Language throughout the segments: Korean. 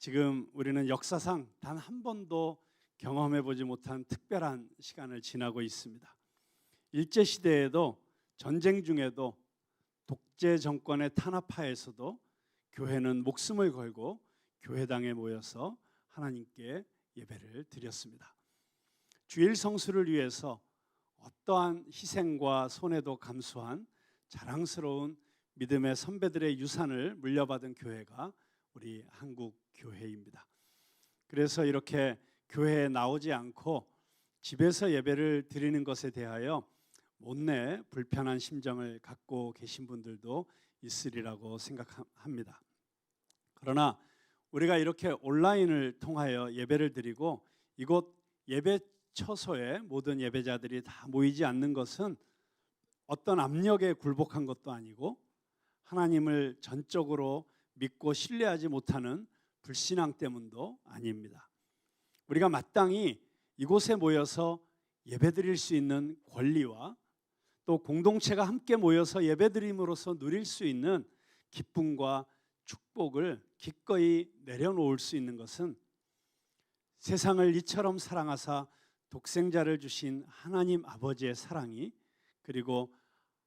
지금 우리는 역사상 단 한 번도 경험해 보지 못한 특별한 시간을 지나고 있습니다. 일제 시대에도 전쟁 중에도 독재 정권의 탄압하에서도 교회는 목숨을 걸고 교회당에 모여서 하나님께 예배를 드렸습니다. 주일 성수를 위해서 어떠한 희생과 손해도 감수한 자랑스러운 믿음의 선배들의 유산을 물려받은 교회가 우리 한국 교회입니다. 그래서 이렇게 교회에 나오지 않고 집에서 예배를 드리는 것에 대하여 못내 불편한 심정을 갖고 계신 분들도 있으리라고 생각합니다. 그러나 우리가 이렇게 온라인을 통하여 예배를 드리고 이곳 예배 처소에 모든 예배자들이 다 모이지 않는 것은 어떤 압력에 굴복한 것도 아니고 하나님을 전적으로 믿고 신뢰하지 못하는 불신앙 때문도 아닙니다. 우리가 마땅히 이곳에 모여서 예배드릴 수 있는 권리와 또 공동체가 함께 모여서 예배드림으로써 누릴 수 있는 기쁨과 축복을 기꺼이 내려놓을 수 있는 것은 세상을 이처럼 사랑하사 독생자를 주신 하나님 아버지의 사랑이 그리고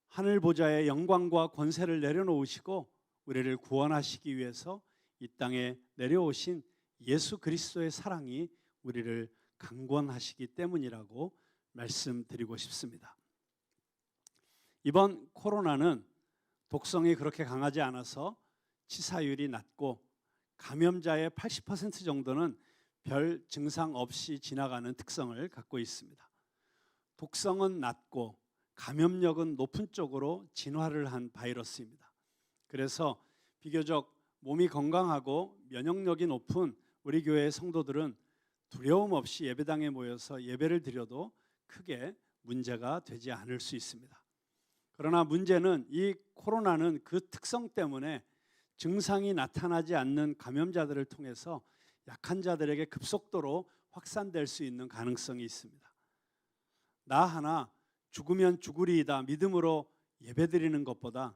하늘 보좌의 영광과 권세를 내려놓으시고 우리를 구원하시기 위해서 이 땅에 내려오신 예수 그리스도의 사랑이 우리를 강권하시기 때문이라고 말씀드리고 싶습니다. 이번 코로나는 독성이 그렇게 강하지 않아서 치사율이 낮고 감염자의 80% 정도는 별 증상 없이 지나가는 특성을 갖고 있습니다. 독성은 낮고 감염력은 높은 쪽으로 진화를 한 바이러스입니다. 그래서 비교적 몸이 건강하고 면역력이 높은 우리 교회의 성도들은 두려움 없이 예배당에 모여서 예배를 드려도 크게 문제가 되지 않을 수 있습니다. 그러나 문제는 이 코로나는 그 특성 때문에 증상이 나타나지 않는 감염자들을 통해서 약한 자들에게 급속도로 확산될 수 있는 가능성이 있습니다. 나 하나 죽으면 죽으리이다 믿음으로 예배드리는 것보다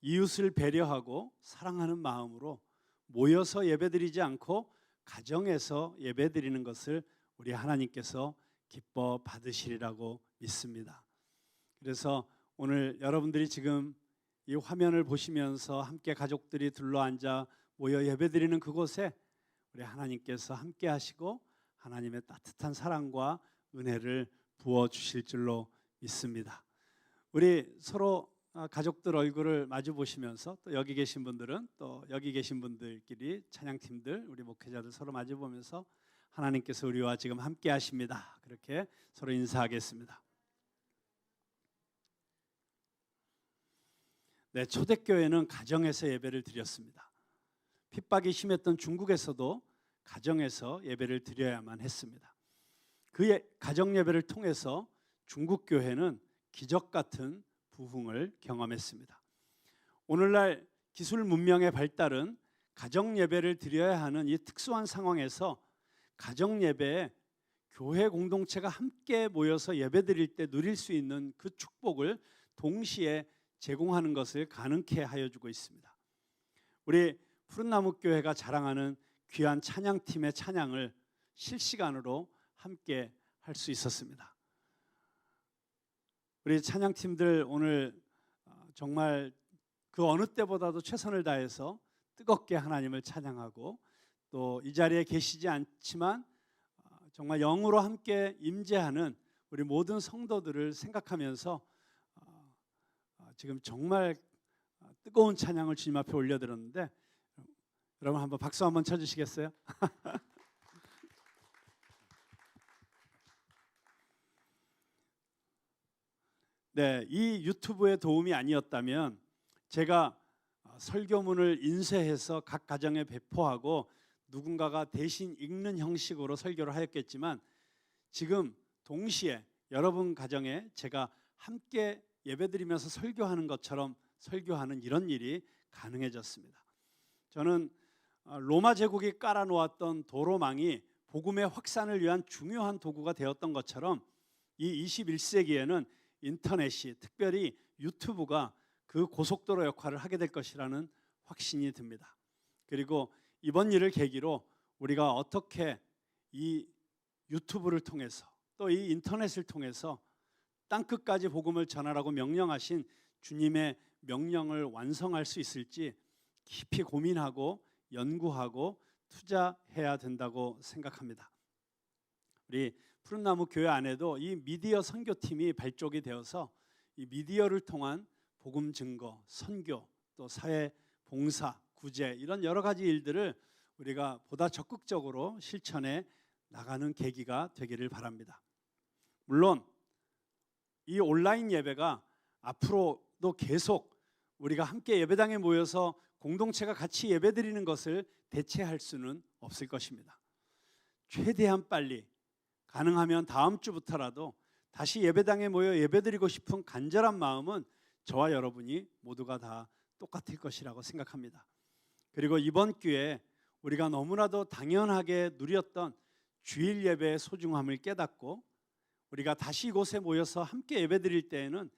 이웃을 배려하고 사랑하는 마음으로 모여서 예배드리지 않고 가정에서 예배드리는 것을 우리 하나님께서 기뻐 받으시리라고 믿습니다. 그래서 오늘 여러분들이 지금 이 화면을 보시면서 함께 가족들이 둘러앉아 모여 예배드리는 그곳에 우리 하나님께서 함께 하시고 하나님의 따뜻한 사랑과 은혜를 부어 주실 줄로 믿습니다. 우리 서로 아, 가족들 얼굴을 마주 보시면서 또 여기 계신 분들은 또 여기 계신 분들끼리 찬양팀들 우리 목회자들 서로 마주 보면서 하나님께서 우리와 지금 함께 하십니다. 그렇게 서로 인사하겠습니다. 네, 초대교회는 가정에서 예배를 드렸습니다. 핍박이 심했던 중국에서도 가정에서 예배를 드려야만 했습니다. 그의 가정 예배를 통해서 중국 교회는 기적 같은 부흥을 경험했습니다. 오늘날 기술 문명의 발달은 가정 예배를 드려야 하는 이 특수한 상황에서 가정 예배에 교회 공동체가 함께 모여서 예배 드릴 때 누릴 수 있는 그 축복을 동시에 제공하는 것을 가능케 하여 주고 있습니다. 우리 푸른나무 교회가 자랑하는 귀한 찬양팀의 찬양을 실시간으로 함께 할 수 있었습니다. 우리 찬양팀들 오늘 어, 정말 그 어느 때보다도 최선을 다해서 뜨겁게 하나님을 찬양하고 또 이 자리에 계시지 않지만 어, 정말 영으로 함께 임재하는 우리 모든 성도들을 생각하면서 지금 정말 뜨거운 찬양을 주님 앞에 올려드렸는데 여러분 한번 박수 한번 쳐주시겠어요? 네, 이 유튜브의 도움이 아니었다면 제가 설교문을 인쇄해서 각 가정에 배포하고 누군가가 대신 읽는 형식으로 설교를 하였겠지만 지금 동시에 여러분 가정에 제가 함께 예배드리면서 설교하는 것처럼 설교하는 이런 일이 가능해졌습니다. 저는 어, 로마 제국이 깔아놓았던 도로망이 복음의 확산을 위한 중요한 도구가 되었던 것처럼 이 21세기에는 인터넷이 특별히 유튜브가 그 고속도로 역할을 하게 될 것이라는 확신이 듭니다. 그리고 이번 일을 계기로 우리가 어떻게 이 유튜브를 통해서 또 이 인터넷을 통해서 땅 끝까지 복음을 전하라고 명령하신 주님의 명령을 완성할 수 있을지 깊이 고민하고 연구하고 투자해야 된다고 생각합니다. 우리 푸른나무 교회 안에도 이 미디어 선교팀이 발족이 되어서 이 미디어를 통한 복음 증거, 선교, 또 사회 봉사, 구제 이런 여러 가지 일들을 우리가 보다 적극적으로 실천해 나가는 계기가 되기를 바랍니다. 물론 이 온라인 예배가 앞으로도 계속 우리가 함께 예배당에 모여서 공동체가 같이 예배드리는 것을 대체할 수는 없을 것입니다. 최대한 빨리 가능하면 다음 주부터라도 다시 예배당에 모여 예배드리고 싶은 간절한 마음은 저와 여러분이 모두가 다 똑같을 것이라고 생각합니다. 그리고 이번 기회에 우리가 너무나도 당연하게 누렸던 주일 예배의 소중함을 깨닫고 우리가 다시 이곳에 모여서 함께 예배드릴 때에는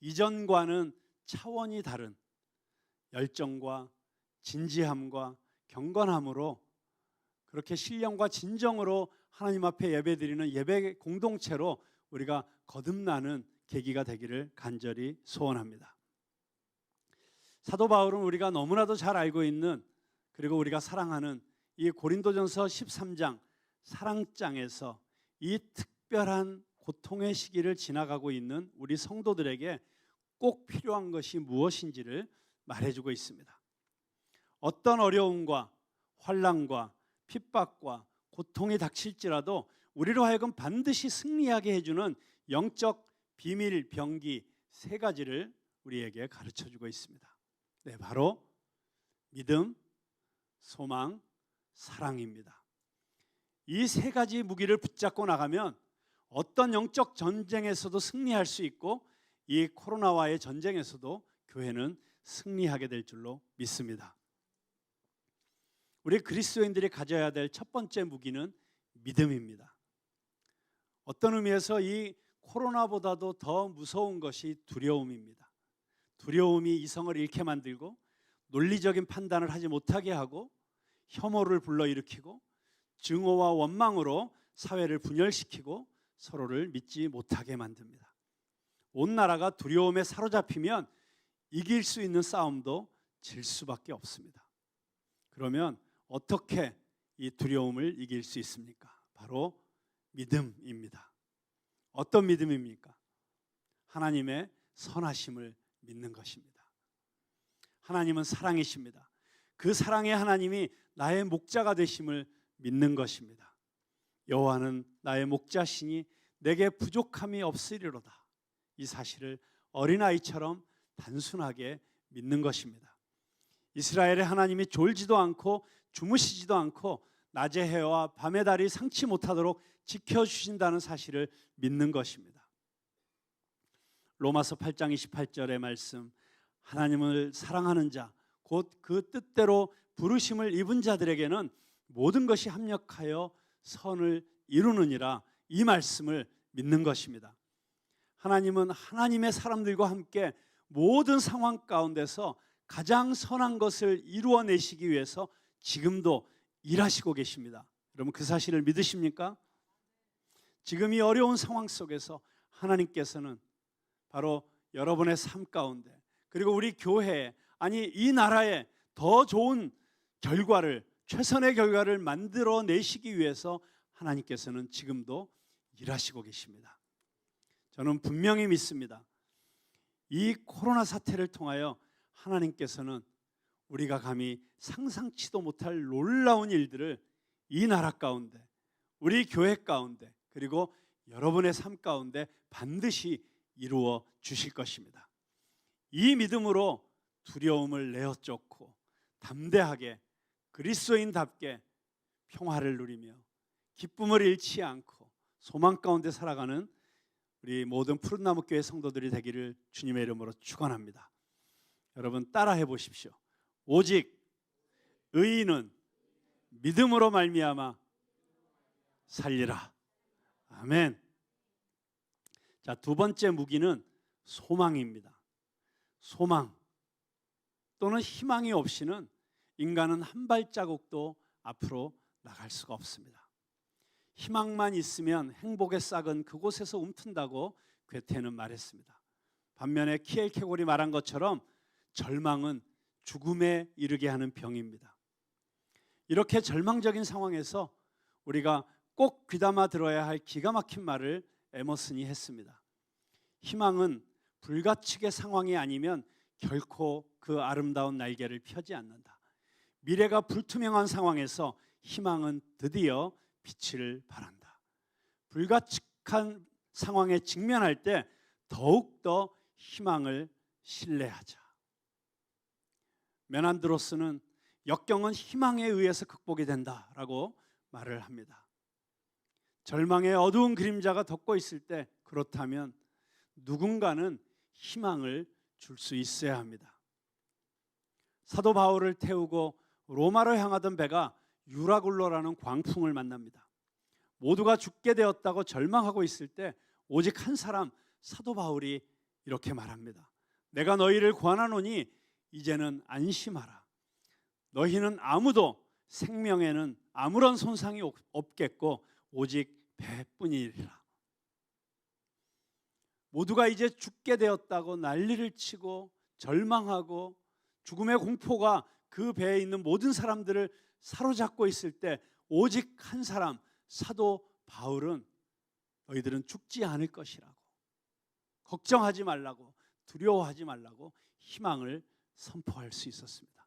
이전과는 차원이 다른 열정과 진지함과 경건함으로 그렇게 신령과 진정으로 하나님 앞에 예배드리는 예배 공동체로 우리가 거듭나는 계기가 되기를 간절히 소원합니다. 사도 바울은 우리가 너무나도 잘 알고 있는 그리고 우리가 사랑하는 이 고린도전서 13장 사랑장에서 이 특별한 고통의 시기를 지나가고 있는 우리 성도들에게 꼭 필요한 것이 무엇인지를 말해주고 있습니다. 어떤 어려움과 환란과 핍박과 고통이 닥칠지라도 우리로 하여금 반드시 승리하게 해주는 영적 비밀 병기 세 가지를 우리에게 가르쳐 주고 있습니다. 네, 바로 믿음, 소망, 사랑입니다. 이 세 가지 무기를 붙잡고 나가면 어떤 영적 전쟁에서도 승리할 수 있고 이 코로나와의 전쟁에서도 교회는 승리하게 될 줄로 믿습니다. 우리 그리스도인들이 가져야 될 첫 번째 무기는 믿음입니다. 어떤 의미에서 이 코로나보다도 더 무서운 것이 두려움입니다. 두려움이 이성을 잃게 만들고 논리적인 판단을 하지 못하게 하고 혐오를 불러일으키고 증오와 원망으로 사회를 분열시키고 서로를 믿지 못하게 만듭니다. 온 나라가 두려움에 사로잡히면 이길 수 있는 싸움도 질 수밖에 없습니다. 그러면 어떻게 이 두려움을 이길 수 있습니까? 바로 믿음입니다. 어떤 믿음입니까? 하나님의 선하심을 믿는 것입니다. 하나님은 사랑이십니다. 그 사랑의 하나님이 나의 목자가 되심을 믿는 것입니다. 여호와는 나의 목자시니 내게 부족함이 없으리로다. 이 사실을 어린아이처럼 단순하게 믿는 것입니다. 이스라엘의 하나님이 졸지도 않고 주무시지도 않고 낮의 해와 밤의 달이 상치 못하도록 지켜 주신다는 사실을 믿는 것입니다. 로마서 8장 28절의 말씀 하나님을 사랑하는 자 곧 그 뜻대로 부르심을 입은 자들에게는 모든 것이 합력하여 선을 이루느니라 이 말씀을 믿는 것입니다. 하나님은 하나님의 사람들과 함께 모든 상황 가운데서 가장 선한 것을 이루어내시기 위해서 지금도 일하시고 계십니다. 여러분 그 사실을 믿으십니까? 지금 이 어려운 상황 속에서 하나님께서는 바로 여러분의 삶 가운데 그리고 우리 교회에 아니 이 나라에 더 좋은 결과를 최선의 결과를 만들어 내시기 위해서 하나님께서는 지금도 일하시고 계십니다. 저는 분명히 믿습니다. 이 코로나 사태를 통하여 하나님께서는 우리가 감히 상상치도 못할 놀라운 일들을 이 나라 가운데, 우리 교회 가운데, 그리고 여러분의 삶 가운데 반드시 이루어 주실 것입니다. 이 믿음으로 두려움을 내어 쫓고 담대하게 그리스도인답게 평화를 누리며 기쁨을 잃지 않고 소망 가운데 살아가는 우리 모든 푸른나무 교회 성도들이 되기를 주님의 이름으로 축원합니다. 여러분 따라해 보십시오. 오직 의인은 믿음으로 말미암아 살리라. 아멘. 자, 두 번째 무기는 소망입니다. 소망 또는 희망이 없이는 인간은 한 발자국도 앞으로 나갈 수가 없습니다. 희망만 있으면 행복의 싹은 그곳에서 움튼다고 괴테는 말했습니다. 반면에 키엘케골이 말한 것처럼 절망은 죽음에 이르게 하는 병입니다. 이렇게 절망적인 상황에서 우리가 꼭 귀담아 들어야 할 기가 막힌 말을 에머슨이 했습니다. 희망은 불가측의 상황이 아니면 결코 그 아름다운 날개를 펴지 않는다. 미래가 불투명한 상황에서 희망은 드디어 빛을 발한다. 불가측한 상황에 직면할 때 더욱더 희망을 신뢰하자. 메난드로스는 역경은 희망에 의해서 극복이 된다라고 말을 합니다. 절망의 어두운 그림자가 덮고 있을 때 그렇다면 누군가는 희망을 줄 수 있어야 합니다. 사도 바울을 태우고 로마로 향하던 배가 유라굴로라는 광풍을 만납니다. 모두가 죽게 되었다고 절망하고 있을 때 오직 한 사람 사도 바울이 이렇게 말합니다. 내가 너희를 구하노니 이제는 안심하라. 너희는 아무도 생명에는 아무런 손상이 없- 없겠고 오직 배뿐이리라. 모두가 이제 죽게 되었다고 난리를 치고 절망하고 죽음의 공포가 그 배에 있는 모든 사람들을 사로잡고 있을 때 오직 한 사람 사도 바울은 너희들은 죽지 않을 것이라고 걱정하지 말라고 두려워하지 말라고 희망을 선포할 수 있었습니다.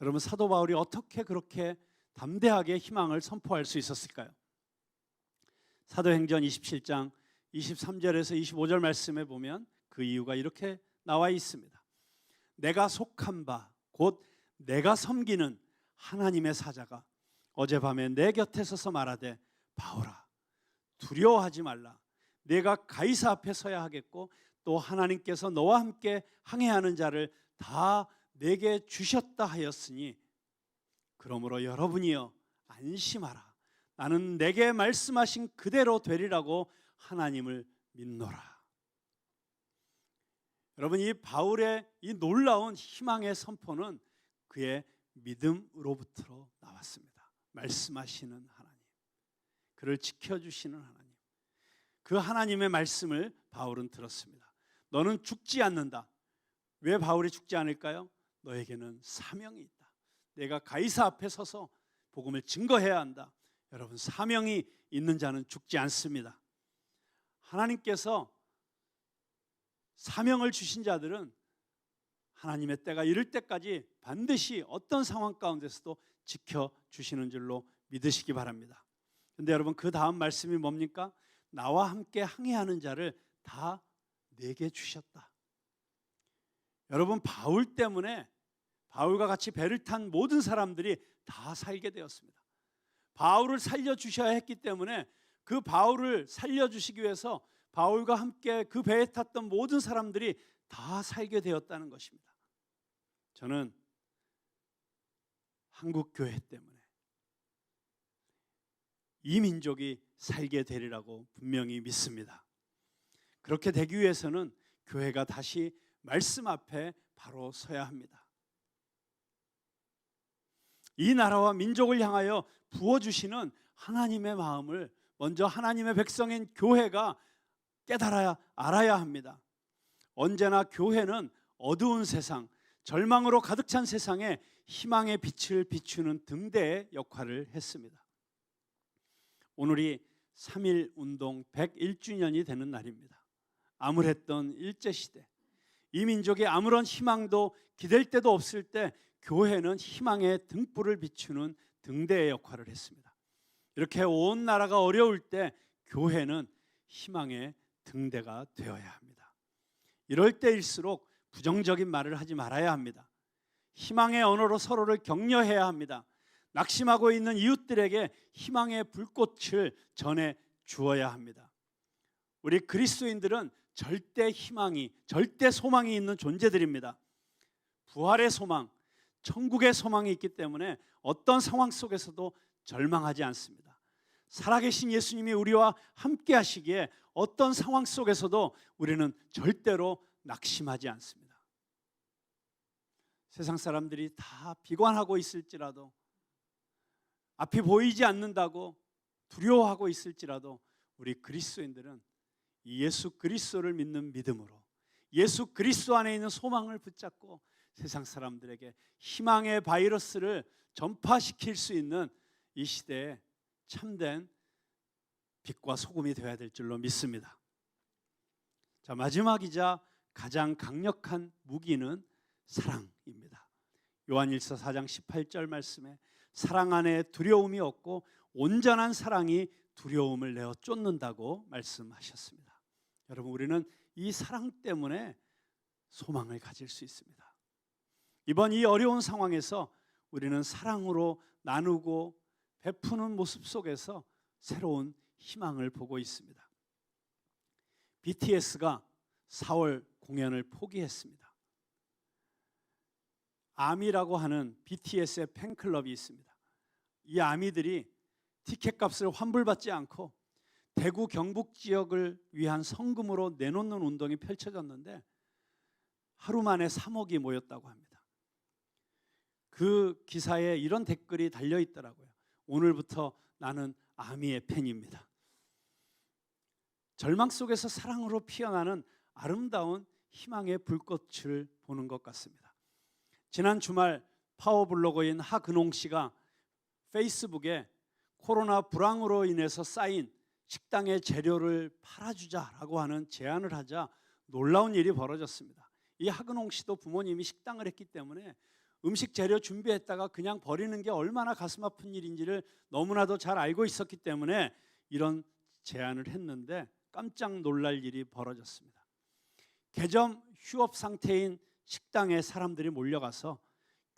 여러분 사도 바울이 어떻게 그렇게 담대하게 희망을 선포할 수 있었을까요? 사도행전 27장 23절에서 25절 말씀에 보면 그 이유가 이렇게 나와 있습니다. 내가 속한 바 곧 내가 섬기는 하나님의 사자가 어젯밤에 내 곁에 서서 말하되 바울아 두려워하지 말라 내가 가이사 앞에 서야 하겠고 또 하나님께서 너와 함께 항해하는 자를 다 내게 주셨다 하였으니 그러므로 여러분이여 안심하라 나는 내게 말씀하신 그대로 되리라고 하나님을 믿노라. 여러분 이 바울의 이 놀라운 희망의 선포는 그의 믿음으로부터 나왔습니다. 말씀하시는 하나님, 그를 지켜 주시는 하나님, 그 하나님의 말씀을 바울은 들었습니다. 너는 죽지 않는다. 왜 바울이 죽지 않을까요? 너에게는 사명이 있다. 내가 가이사 앞에 서서 복음을 증거해야 한다. 여러분 사명이 있는 자는 죽지 않습니다. 하나님께서 사명을 주신 자들은 하나님의 때가 이를 때까지 반드시 어떤 상황 가운데서도 지켜 주시는 줄로 믿으시기 바랍니다. 근데 여러분 그 다음 말씀이 뭡니까? 나와 함께 항해하는 자를 다 내게 주셨다. 여러분 바울 때문에 바울과 같이 배를 탄 모든 사람들이 다 살게 되었습니다. 바울을 살려 주셔야 했기 때문에 그 바울을 살려 주시기 위해서 바울과 함께 그 배에 탔던 모든 사람들이 다 살게 되었다는 것입니다. 저는 한국 교회 때문에 이 민족이 살게 되리라고 분명히 믿습니다. 그렇게 되기 위해서는 교회가 다시 말씀 앞에 바로 서야 합니다. 이 나라와 민족을 향하여 부어주시는 하나님의 마음을 먼저 하나님의 백성인 교회가 깨달아야 알아야 합니다. 언제나 교회는 어두운 세상, 절망으로 가득 찬 세상에 희망의 빛을 비추는 등대의 역할을 했습니다. 오늘이 3.1 운동 101주년이 되는 날입니다. 암울했던 일제시대, 이 민족이 아무런 희망도 기댈 데도 없을 때 교회는 희망의 등불을 비추는 등대의 역할을 했습니다. 이렇게 온 나라가 어려울 때 교회는 희망의 등대가 되어야 합니다. 이럴 때일수록 부정적인 말을 하지 말아야 합니다. 희망의 언어로 서로를 격려해야 합니다. 낙심하고 있는 이웃들에게 희망의 불꽃을 전해 주어야 합니다. 우리 그리스도인들은 절대 희망이, 절대 소망이 있는 존재들입니다. 부활의 소망, 천국의 소망이 있기 때문에 어떤 상황 속에서도 절망하지 않습니다. 살아계신 예수님이 우리와 함께 하시기에 어떤 상황 속에서도 우리는 절대로 낙심하지 않습니다. 세상 사람들이 다 비관하고 있을지라도 앞이 보이지 않는다고 두려워하고 있을지라도 우리 그리스도인들은 이 예수 그리스도를 믿는 믿음으로 예수 그리스도 안에 있는 소망을 붙잡고 세상 사람들에게 희망의 바이러스를 전파시킬 수 있는 이 시대에 참된 빛과 소금이 되어야 될 줄로 믿습니다. 자, 마지막이자 가장 강력한 무기는 사랑입니다. 요한일서 4장 18절 말씀에 사랑 안에 두려움이 없고 온전한 사랑이 두려움을 내어 쫓는다고 말씀하셨습니다. 여러분 우리는 이 사랑 때문에 소망을 가질 수 있습니다. 이번 이 어려운 상황에서 우리는 사랑으로 나누고 베푸는 모습 속에서 새로운 희망을 보고 있습니다. BTS가 4월 공연을 포기했습니다. 아미라고 하는 BTS의 팬클럽이 있습니다. 이 아미들이 티켓 값을 환불받지 않고 대구 경북 지역을 위한 성금으로 내놓는 운동이 펼쳐졌는데 하루 만에 3억이 모였다고 합니다. 그 기사에 이런 댓글이 달려 있더라고요. 오늘부터 나는 아미의 팬입니다. 절망 속에서 사랑으로 피어나는 아름다운 희망의 불꽃을 보는 것 같습니다. 지난 주말 파워블로거인 하근홍 씨가 페이스북에 코로나 불황으로 인해서 쌓인 식당의 재료를 팔아주자라고 하는 제안을 하자 놀라운 일이 벌어졌습니다. 이 하근홍 씨도 부모님이 식당을 했기 때문에 음식 재료 준비했다가 그냥 버리는 게 얼마나 가슴 아픈 일인지를 너무나도 잘 알고 있었기 때문에 이런 제안을 했는데 깜짝 놀랄 일이 벌어졌습니다. 개점 휴업 상태인 식당에 사람들이 몰려가서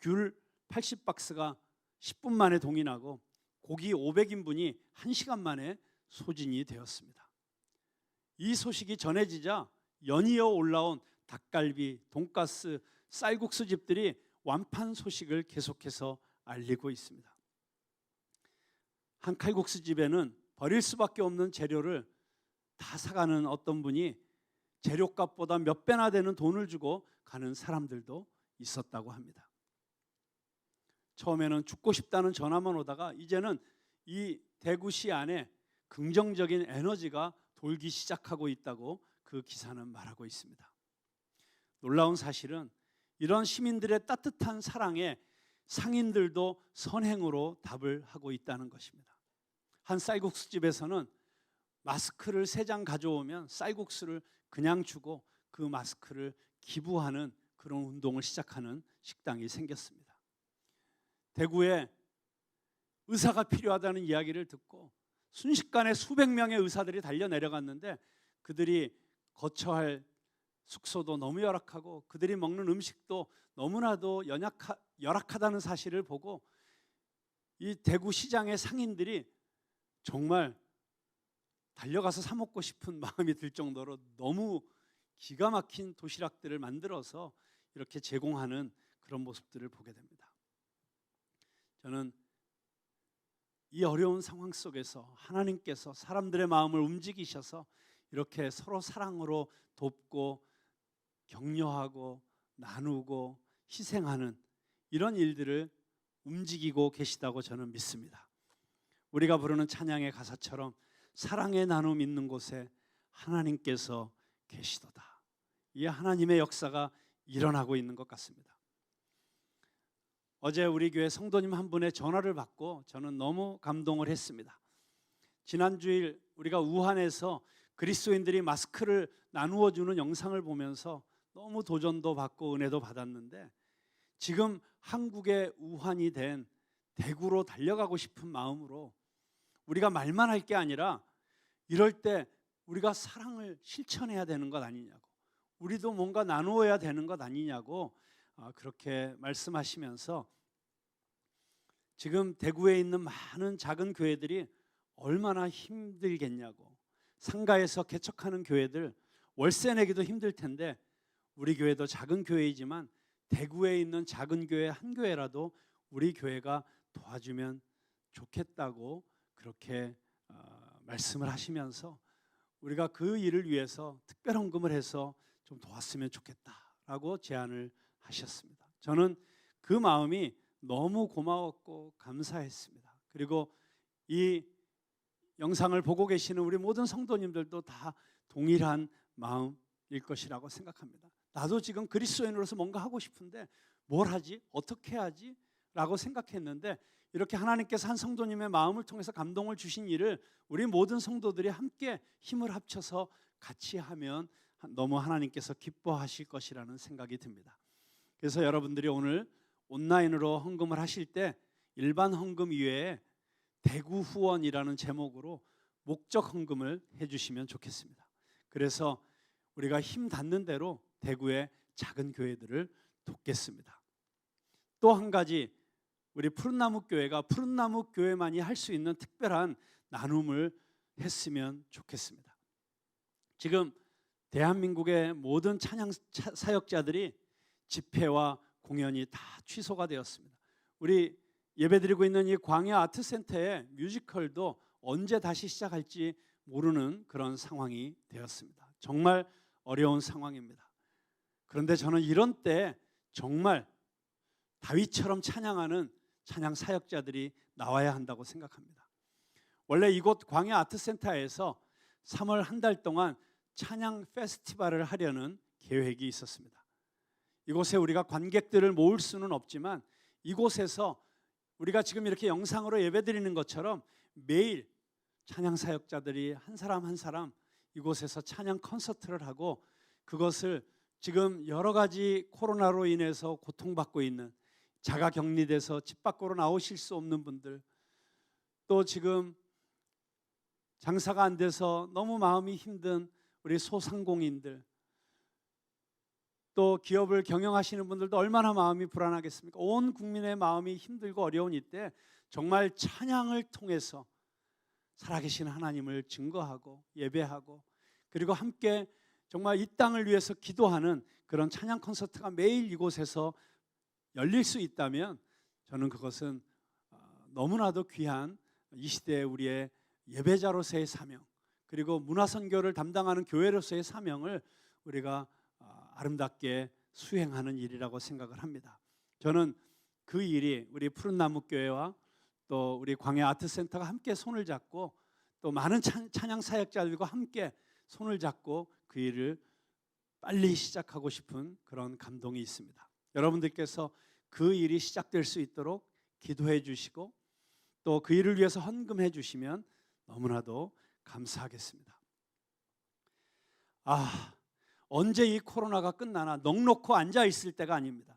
귤 80박스가 10분 만에 동인하고 고기 500인분이 1시간 만에 소진이 되었습니다. 이 소식이 전해지자 연이어 올라온 닭갈비, 돈가스, 쌀국수 집들이 완판 소식을 계속해서 알리고 있습니다. 한 칼국수 집에는 버릴 수밖에 없는 재료를 다 사가는 어떤 분이 재료값보다 몇 배나 되는 돈을 주고 가는 사람들도 있었다고 합니다. 처음에는 죽고 싶다는 전화만 오다가 이제는 이 대구시 안에 긍정적인 에너지가 돌기 시작하고 있다고 그 기사는 말하고 있습니다. 놀라운 사실은 이런 시민들의 따뜻한 사랑에 상인들도 선행으로 답을 하고 있다는 것입니다. 한 쌀국수 집에서는 마스크를 세 장 가져오면 쌀국수를 그냥 주고 그 마스크를 기부하는 그런 운동을 시작하는 식당이 생겼습니다. 대구에 의사가 필요하다는 이야기를 듣고 순식간에 수백 명의 의사들이 달려 내려갔는데 그들이 거처할 숙소도 너무 열악하고 그들이 먹는 음식도 너무나도 연약하, 열악하다는 사실을 보고 이 대구 시장의 상인들이 정말 달려가서 사 먹고 싶은 마음이 들 정도로 너무 기가 막힌 도시락들을 만들어서 이렇게 제공하는 그런 모습들을 보게 됩니다. 저는 이 어려운 상황 속에서 하나님께서 사람들의 마음을 움직이셔서 이렇게 서로 사랑으로 돕고 격려하고 나누고 희생하는 이런 일들을 움직이고 계시다고 저는 믿습니다. 우리가 부르는 찬양의 가사처럼 사랑의 나눔 있는 곳에 하나님께서 계시도다. 이 하나님의 역사가 일어나고 있는 것 같습니다. 어제 우리 교회 성도님 한 분의 전화를 받고 저는 너무 감동을 했습니다. 지난 주일 우리가 우한에서 그리스도인들이 마스크를 나누어 주는 영상을 보면서 너무 도전도 받고 은혜도 받았는데 지금 한국의 우한이 된 대구로 달려가고 싶은 마음으로 우리가 말만 할 게 아니라 이럴 때 우리가 사랑을 실천해야 되는 것 아니냐고 우리도 뭔가 나누어야 되는 것 아니냐고 아, 그렇게 말씀하시면서 지금 대구에 있는 많은 작은 교회들이 얼마나 힘들겠냐고 상가에서 개척하는 교회들 월세 내기도 힘들 텐데 우리 교회도 작은 교회이지만 대구에 있는 작은 교회 한 교회라도 우리 교회가 도와주면 좋겠다고 그렇게 어, 말씀을 하시면서 우리가 그 일을 위해서 특별 헌금을 해서 좀 도왔으면 좋겠다라고 제안을 하셨습니다. 저는 그 마음이 너무 고마웠고 감사했습니다. 그리고 이 영상을 보고 계시는 우리 모든 성도님들도 다 동일한 마음일 것이라고 생각합니다. 나도 지금 그리스도인으로서 뭔가 하고 싶은데 뭘 하지? 어떻게 하지? 라고 생각했는데 이렇게 하나님께서 한 성도님의 마음을 통해서 감동을 주신 일을 우리 모든 성도들이 함께 힘을 합쳐서 같이 하면 너무 하나님께서 기뻐하실 것이라는 생각이 듭니다. 그래서 여러분들이 오늘 온라인으로 헌금을 하실 때 일반 헌금 이외에 대구 후원이라는 제목으로 목적 헌금을 해주시면 좋겠습니다. 그래서 우리가 힘 닿는 대로 대구의 작은 교회들을 돕겠습니다. 또 한 가지 우리 푸른나무 교회가 푸른나무 교회만이 할 수 있는 특별한 나눔을 했으면 좋겠습니다. 지금 대한민국의 모든 찬양 사역자들이 집회와 공연이 다 취소가 되었습니다. 우리 예배드리고 있는 이 광야 아트 센터의 뮤지컬도 언제 다시 시작할지 모르는 그런 상황이 되었습니다. 정말 어려운 상황입니다. 그런데 저는 이런 때 정말 다윗처럼 찬양하는 찬양 사역자들이 나와야 한다고 생각합니다. 원래 이곳 광야 아트 센터에서 3월 한 달 동안 찬양 페스티벌을 하려는 계획이 있었습니다. 이곳에 우리가 관객들을 모을 수는 없지만 이곳에서 우리가 지금 이렇게 영상으로 예배드리는 것처럼 매일 찬양 사역자들이 한 사람 한 사람 이곳에서 찬양 콘서트를 하고 그것을 지금 여러 가지 코로나로 인해서 고통받고 있는 자가 격리돼서 집 밖으로 나오실 수 없는 분들 또 지금 장사가 안 돼서 너무 마음이 힘든 우리 소상공인들 또 기업을 경영하시는 분들도 얼마나 마음이 불안하겠습니까? 온 국민의 마음이 힘들고 어려운 이때 정말 찬양을 통해서 살아계신 하나님을 증거하고 예배하고 그리고 함께 정말 이 땅을 위해서 기도하는 그런 찬양 콘서트가 매일 이곳에서 열릴 수 있다면 저는 그것은 어, 너무나도 귀한 이 시대의 우리의 예배자로서의 사명 그리고 문화 선교를 담당하는 교회로서의 사명을 우리가 어, 아름답게 수행하는 일이라고 생각을 합니다. 저는 그 일이 우리 푸른 나무 교회와 또 우리 광야 아트 센터가 함께 손을 잡고 또 많은 찬양 사역자들과 함께 손을 잡고 그 일을 빨리 시작하고 싶은 그런 감동이 있습니다. 여러분들께서 그 일이 시작될 수 있도록 기도해 주시고 또 그 일을 위해서 헌금해 주시면 너무나도 감사하겠습니다. 아, 언제 이 코로나가 끝나나 넉넉히 앉아 있을 때가 아닙니다.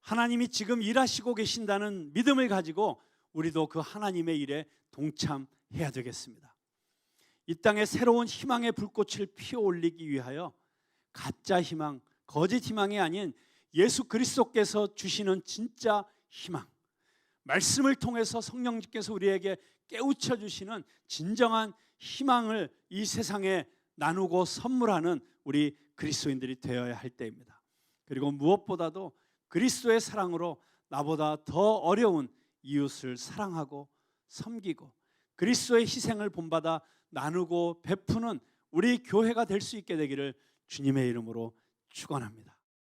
하나님이 지금 일하시고 계신다는 믿음을 가지고 우리도 그 하나님의 일에 동참해야 되겠습니다. 이 땅에 새로운 희망의 불꽃을 피워 올리기 위하여 가짜 희망, 거짓 희망이 아닌 예수 그리스도께서 주시는 진짜 희망, 말씀을 통해서 성령님께서 우리에게 깨우쳐 주시는 진정한 희망을 이 세상에 나누고 선물하는 우리 그리스도인들이 되어야 할 때입니다. 그리고 무엇보다도 그리스도의 사랑으로 나보다 더 어려운 이웃을 사랑하고 섬기고 그리스도의 희생을 본받아 나누고 베푸는 우리 교회가 될 수 있게 되기를 주님의 이름으로 축원합니다.